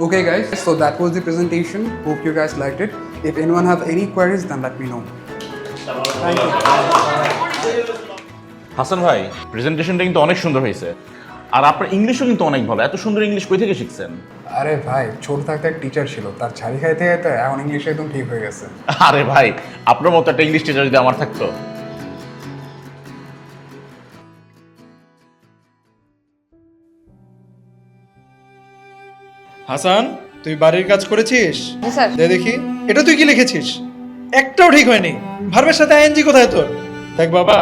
Okay, guys, so that was the presentation. Hope you guys liked it. If anyone have any queries, then let me know. Hasan ভাই প্রেজেন্টেশনটা কিন্তু অনেক সুন্দর হয়েছে। আর আপনার ইংলিশও কিন্তু অনেক ভালো। এত সুন্দর ইংলিশ কই থেকে শিখছেন? আরে ভাই ছোট থাকতে এক টিচার ছিল। তার ছাড়ি খাইতে খাইতে এখন ইংলিশ একদম ঠিক হয়ে গেছে। আরে ভাই আপনার মতো একটা ইংলিশ টিচার যদি আমার থাকতো। হাসান তুই বাড়ির কাজ করেছিস? স্যার। দে দেখি এটা তুই কি লিখেছিস? একটাও ঠিক হয়নি। ভার্বের সাথে আইএনজি কোথায় তোর? দেখ বাবা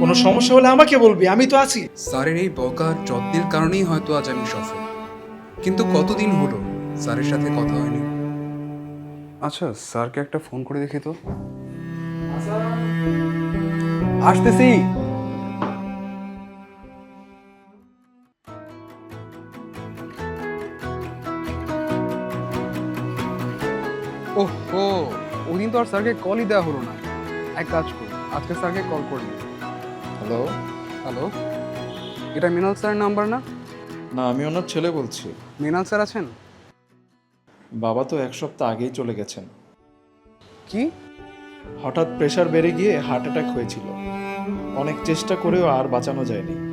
কোনো সমস্যা হলে আমাকে বলবি আমি তো আছি। স্যারের এই বকার যত্নের কারণেই হয়তো আজ আমি সফল। কিন্তু কতদিন হলো স্যারের সাথে কথা হয়নি? আচ্ছা স্যারকে একটা ফোন করে দেখি তো। আসতেছি। ওহ ওদিন তো আর স্যারকে কলই দেওয়া হলো না। এক কাজ করি আজকে স্যারকে কল করি হ্যালো হ্যালো এটা মৃণাল স্যারের নাম্বার না? না আমি ওনার ছেলে বলছি। মৃণাল স্যার আছেন? বাবা তো এক সপ্তাহ আগেই চলে গেছেন। কি? হঠাৎ প্রেশার বেড়ে গিয়ে হার্ট অ্যাটাক হয়েছিল। অনেক চেষ্টা করেও আর বাঁচানো যায়নি।